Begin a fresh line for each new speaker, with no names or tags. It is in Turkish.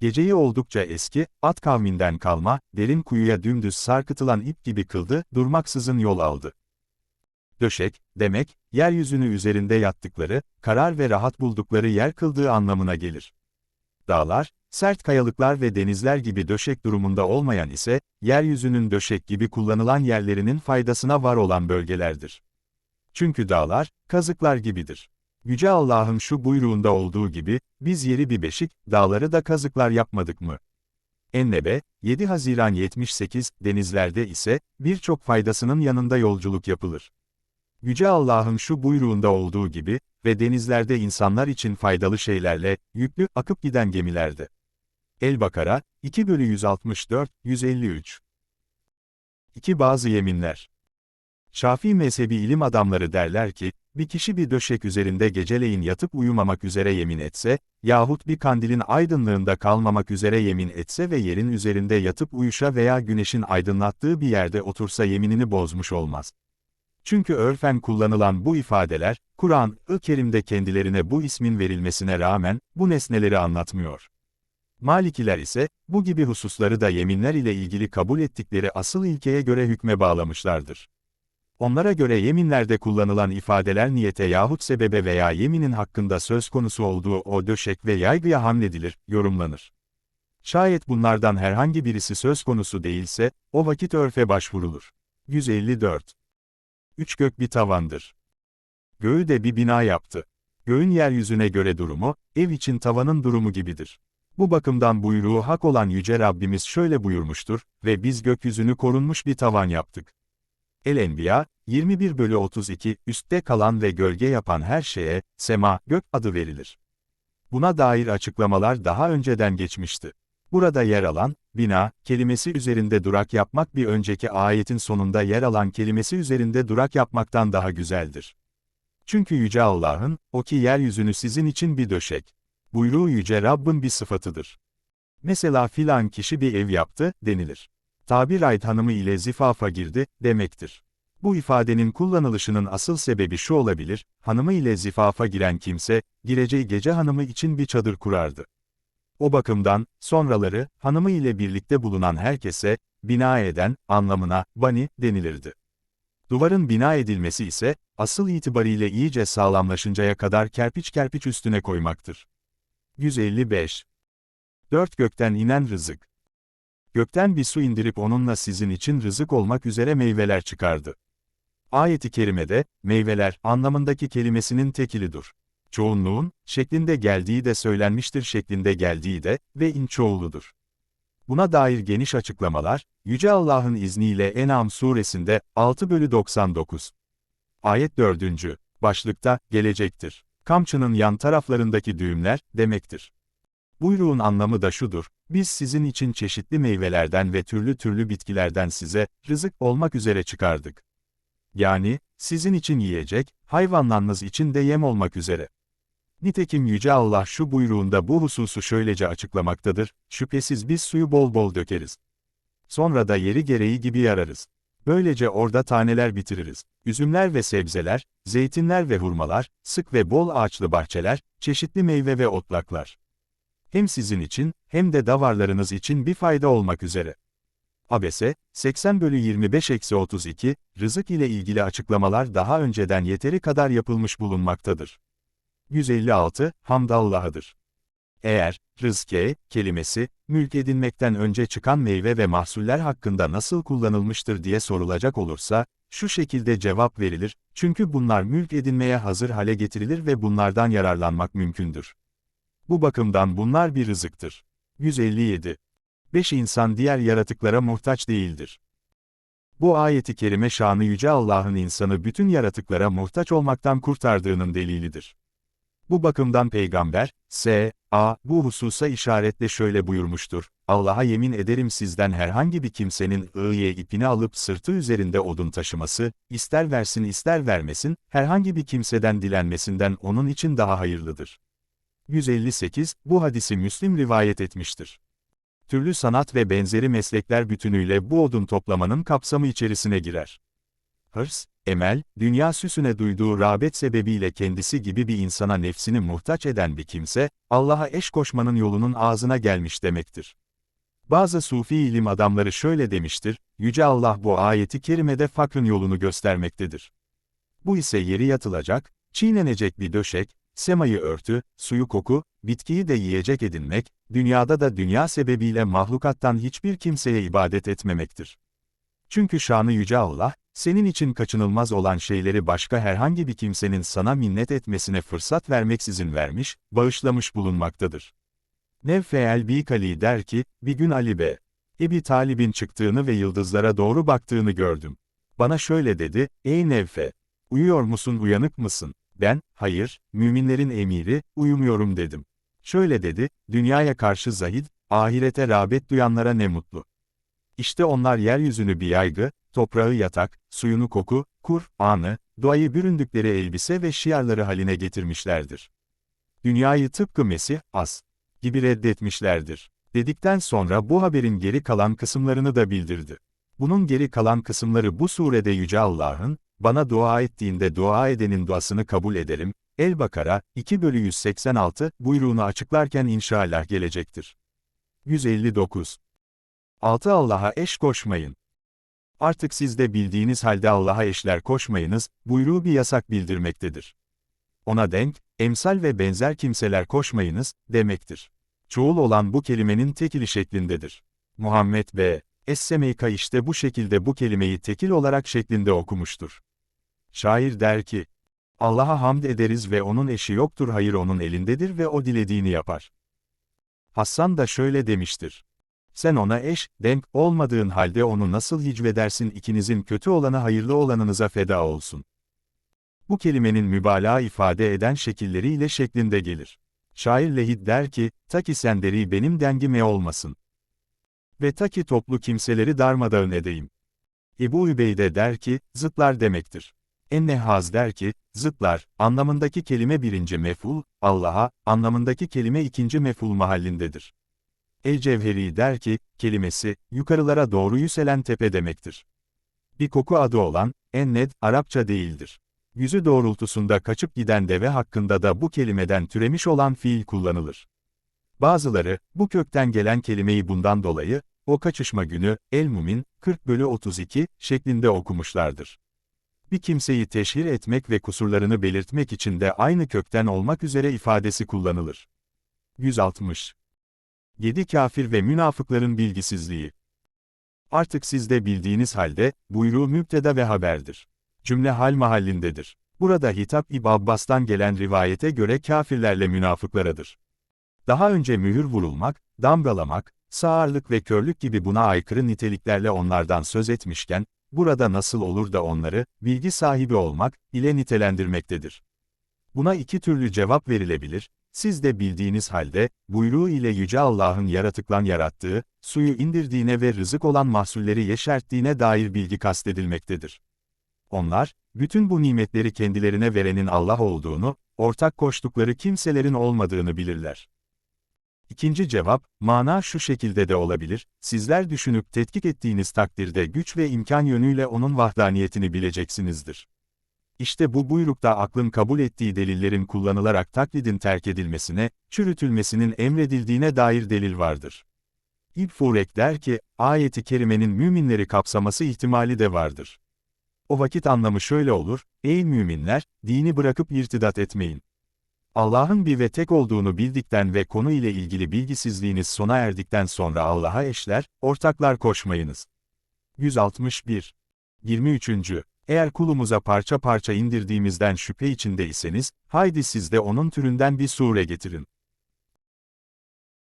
geceyi oldukça eski, at kavminden kalma, derin kuyuya dümdüz sarkıtılan ip gibi kıldı, durmaksızın yol aldı. Döşek, demek, yeryüzünü üzerinde yattıkları, karar ve rahat buldukları yer kıldığı anlamına gelir. Dağlar, sert kayalıklar ve denizler gibi döşek durumunda olmayan ise, yeryüzünün döşek gibi kullanılan yerlerinin faydasına var olan bölgelerdir. Çünkü dağlar, kazıklar gibidir. Yüce Allah'ın şu buyruğunda olduğu gibi, biz yeri bir beşik, dağları da kazıklar yapmadık mı? Ennebe, 7 Haziran 78, denizlerde ise, birçok faydasının yanında yolculuk yapılır. Yüce Allah'ın şu buyruğunda olduğu gibi ve denizlerde insanlar için faydalı şeylerle, yüklü, akıp giden gemilerde. El-Bakara, 2 bölü 164, 153 2 Bazı yeminler Şafii mezhebi ilim adamları derler ki, bir kişi bir döşek üzerinde geceleyin yatıp uyumamak üzere yemin etse, yahut bir kandilin aydınlığında kalmamak üzere yemin etse ve yerin üzerinde yatıp uyuşa veya güneşin aydınlattığı bir yerde otursa yeminini bozmuş olmaz. Çünkü örfen kullanılan bu ifadeler, Kur'an-ı Kerim'de kendilerine bu ismin verilmesine rağmen, bu nesneleri anlatmıyor. Malikiler ise, bu gibi hususları da yeminler ile ilgili kabul ettikleri asıl ilkeye göre hükme bağlamışlardır. Onlara göre yeminlerde kullanılan ifadeler niyete yahut sebebe veya yeminin hakkında söz konusu olduğu o döşek ve yaygıya hamledilir, yorumlanır. Şayet bunlardan herhangi birisi söz konusu değilse, o vakit örfe başvurulur. 154 Üç gök bir tavandır. Göğü de bir bina yaptı. Göğün yeryüzüne göre durumu, ev için tavanın durumu gibidir. Bu bakımdan buyruğu hak olan Yüce Rabbimiz şöyle buyurmuştur, ve biz gökyüzünü korunmuş bir tavan yaptık. El-Enbiya, 21 bölü 32, üstte kalan ve gölge yapan her şeye, sema, gök adı verilir. Buna dair açıklamalar daha önceden geçmişti. Burada yer alan, bina, kelimesi üzerinde durak yapmak bir önceki ayetin sonunda yer alan kelimesi üzerinde durak yapmaktan daha güzeldir. Çünkü Yüce Allah'ın, o ki yeryüzünü sizin için bir döşek. Buyruğu Yüce Rabbin bir sıfatıdır. Mesela filan kişi bir ev yaptı, denilir. Tabir ait hanımı ile zifafa girdi, demektir. Bu ifadenin kullanılışının asıl sebebi şu olabilir, hanımı ile zifafa giren kimse, gireceği gece hanımı için bir çadır kurardı. O bakımdan, sonraları, hanımı ile birlikte bulunan herkese, bina eden, anlamına, bani, denilirdi. Duvarın bina edilmesi ise, asıl itibariyle iyice sağlamlaşıncaya kadar kerpiç kerpiç üstüne koymaktır. 155. Dört gökten inen rızık. Gökten bir su indirip onunla sizin için rızık olmak üzere meyveler çıkardı. Ayeti kerimede, meyveler, anlamındaki kelimesinin tekilidir. Çoğunluğun, şeklinde geldiği de söylenmiştir şeklinde geldiği de, ve in çoğuludur. Buna dair geniş açıklamalar, Yüce Allah'ın izniyle En'am suresinde, 6 bölü 99. Ayet 4. Başlıkta, gelecektir. Kamçının yan taraflarındaki düğümler, demektir. Buyruğun anlamı da şudur, biz sizin için çeşitli meyvelerden ve türlü türlü bitkilerden size, rızık olmak üzere çıkardık. Yani, sizin için yiyecek, hayvanlarınız için de yem olmak üzere. Nitekim Yüce Allah şu buyruğunda bu hususu şöylece açıklamaktadır, şüphesiz biz suyu bol bol dökeriz. Sonra da yeri gereği gibi yararız. Böylece orada taneler bitiririz. Üzümler ve sebzeler, zeytinler ve hurmalar, sık ve bol ağaçlı bahçeler, çeşitli meyve ve otlaklar. Hem sizin için, hem de davarlarınız için bir fayda olmak üzere. Abese, 80 bölü 25-32, rızık ile ilgili açıklamalar daha önceden yeteri kadar yapılmış bulunmaktadır. 156, Hamdallah'ıdır. Eğer, rızke, kelimesi, mülk edinmekten önce çıkan meyve ve mahsuller hakkında nasıl kullanılmıştır diye sorulacak olursa, şu şekilde cevap verilir, çünkü bunlar mülk edinmeye hazır hale getirilir ve bunlardan yararlanmak mümkündür. Bu bakımdan bunlar bir rızıktır. 157. 5 insan diğer yaratıklara muhtaç değildir. Bu ayeti kerime şanı yüce Allah'ın insanı bütün yaratıklara muhtaç olmaktan kurtardığının delilidir. Bu bakımdan peygamber, S. A. bu hususa işaretle şöyle buyurmuştur. Allah'a yemin ederim sizden herhangi bir kimsenin ığıye ipini alıp sırtı üzerinde odun taşıması, ister versin ister vermesin, herhangi bir kimseden dilenmesinden onun için daha hayırlıdır. 158, bu hadisi Müslim rivayet etmiştir. Türlü sanat ve benzeri meslekler bütünüyle bu odun toplamanın kapsamı içerisine girer. Hırs, Emel, dünya süsüne duyduğu rağbet sebebiyle kendisi gibi bir insana nefsini muhtaç eden bir kimse, Allah'a eş koşmanın yolunun ağzına gelmiş demektir. Bazı sufi ilim adamları şöyle demiştir, Yüce Allah bu ayeti kerimede fakrın yolunu göstermektedir. Bu ise yeri yatılacak, çiğnenecek bir döşek, semayı örtü, suyu koku, bitkiyi de yiyecek edinmek, dünyada da dünya sebebiyle mahlukattan hiçbir kimseye ibadet etmemektir. Çünkü şanı yüce Allah, senin için kaçınılmaz olan şeyleri başka herhangi bir kimsenin sana minnet etmesine fırsat vermeksizin vermiş, bağışlamış bulunmaktadır. Nevfeel Bikali der ki, bir gün Ali Bey, Ebi Talib'in çıktığını ve yıldızlara doğru baktığını gördüm. Bana şöyle dedi, ey Nevfe, uyuyor musun uyanık mısın? Ben, hayır, müminlerin emiri, uyumuyorum dedim. Şöyle dedi, dünyaya karşı zahid, ahirete rağbet duyanlara ne mutlu. İşte onlar yeryüzünü bir yaygı, toprağı yatak, suyunu koku, kur, anı, doğayı büründükleri elbise ve şiarları haline getirmişlerdir. Dünyayı tıpkı Mesih, as gibi reddetmişlerdir. Dedikten sonra bu haberin geri kalan kısımlarını da bildirdi. Bunun geri kalan kısımları bu surede Yüce Allah'ın, bana dua ettiğinde dua edenin duasını kabul ederim, El-Bakara, 2 bölü 186, buyruğunu açıklarken inşallah gelecektir. 159. 6. Allah'a eş koşmayın. Artık siz de bildiğiniz halde Allah'a eşler koşmayınız, buyruğu bir yasak bildirmektedir. Ona denk, emsal ve benzer kimseler koşmayınız, demektir. Çoğul olan bu kelimenin tekili şeklindedir. Muhammed B. Es-Semeyka işte bu şekilde bu kelimeyi tekil olarak şeklinde okumuştur. Şair der ki, Allah'a hamd ederiz ve onun eşi yoktur hayır onun elindedir ve o dilediğini yapar. Hassan da şöyle demiştir. Sen ona eş, denk olmadığın halde onu nasıl hicvedersin ikinizin kötü olanı hayırlı olanınıza feda olsun. Bu kelimenin mübalağa ifade eden şekilleriyle şeklinde gelir. Şair Lehid der ki, ta ki senderi benim dengime olmasın. Ve ta ki toplu kimseleri darmadağın edeyim. Ebu Übeyde der ki, zıtlar demektir. Ennehaz der ki, zıtlar, anlamındaki kelime birinci meful, Allah'a, anlamındaki kelime ikinci meful mahallindedir. El-Cevheri der ki, kelimesi, yukarılara doğru yükselen tepe demektir. Bir koku adı olan, enned, Arapça değildir. Yüzü doğrultusunda kaçıp giden deve hakkında da bu kelimeden türemiş olan fiil kullanılır. Bazıları, bu kökten gelen kelimeyi bundan dolayı, o kaçışma günü, El-Mumin, 40 bölü 32, şeklinde okumuşlardır. Bir kimseyi teşhir etmek ve kusurlarını belirtmek için de aynı kökten olmak üzere ifadesi kullanılır. 160. 7 kafir ve münafıkların bilgisizliği. Artık siz de bildiğiniz halde, buyruğu müpteda ve haberdir. Cümle hal mahallindedir. Burada hitap İb Abbas'tan gelen rivayete göre kafirlerle münafıklaradır. Daha önce mühür vurulmak, damgalamak, sağırlık ve körlük gibi buna aykırı niteliklerle onlardan söz etmişken, burada nasıl olur da onları, bilgi sahibi olmak, ile nitelendirmektedir. Buna iki türlü cevap verilebilir, siz de bildiğiniz halde, buyruğu ile Yüce Allah'ın yaratıklan yarattığı, suyu indirdiğine ve rızık olan mahsulleri yeşerttiğine dair bilgi kastedilmektedir. Onlar, bütün bu nimetleri kendilerine verenin Allah olduğunu, ortak koştukları kimselerin olmadığını bilirler. İkinci cevap, mana şu şekilde de olabilir, sizler düşünüp tetkik ettiğiniz takdirde güç ve imkan yönüyle onun vahdaniyetini bileceksinizdir. İşte bu buyrukta aklın kabul ettiği delillerin kullanılarak taklidin terk edilmesine, çürütülmesinin emredildiğine dair delil vardır. İbn Furek der ki, ayeti kerimenin müminleri kapsaması ihtimali de vardır. O vakit anlamı şöyle olur, ey müminler, dini bırakıp irtidat etmeyin. Allah'ın bir ve tek olduğunu bildikten ve konu ile ilgili bilgisizliğiniz sona erdikten sonra Allah'a eşler, ortaklar koşmayınız. 161. 23. Eğer kulumuza parça parça indirdiğimizden şüphe içindeyseniz, haydi siz de onun türünden bir sure getirin.